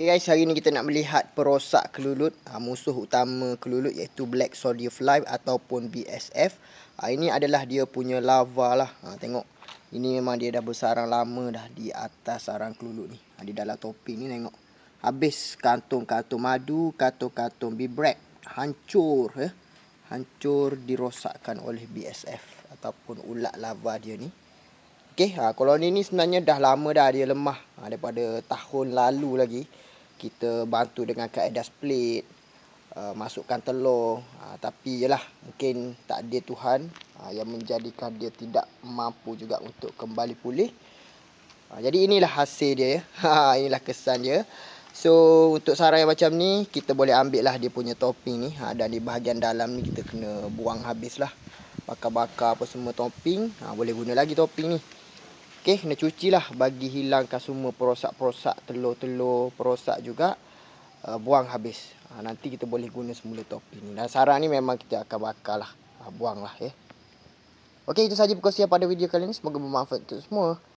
Okay guys, hari ni kita nak melihat perosak kelulut. Ha, musuh utama kelulut iaitu Black Soldier Fly ataupun BSF. Ha, ini adalah dia punya lava lah. Ha, tengok. Ini memang dia dah bersarang lama dah di atas sarang kelulut ni. Di dalam topi ni tengok. Habis kantung-kantung madu, kantung-kantung bibrek. Hancur. Eh. Hancur dirosakkan oleh BSF. Ataupun ulat lava dia ni. Okay, ha, koloni ni sebenarnya dah lama dah dia lemah. Ha, daripada tahun lalu lagi kita bantu dengan kaedah split uh, masukkan telur uh, tapi yalah mungkin tak ada Tuhan uh, yang menjadikan dia tidak mampu juga untuk kembali pulih. Uh, jadi inilah hasil dia ya. Ha, inilah kesan dia. So untuk sarang yang macam ni kita boleh ambil lah dia punya topping ni. Uh, dan di bahagian dalam ni kita kena buang habis lah. Bakar-bakar apa semua topping. Uh, boleh guna lagi topping ni Okey, kena cuci lah bagi hilangkan semua perosak-perosak telur-telur, perosak juga. Uh, buang habis. Uh, nanti kita boleh guna semula topi ni. Dan sarang ni memang kita akan bakar lah. Uh, buang lah ya. Okey, itu sahaja perkongsian pada video kali ini. Semoga bermanfaat untuk semua.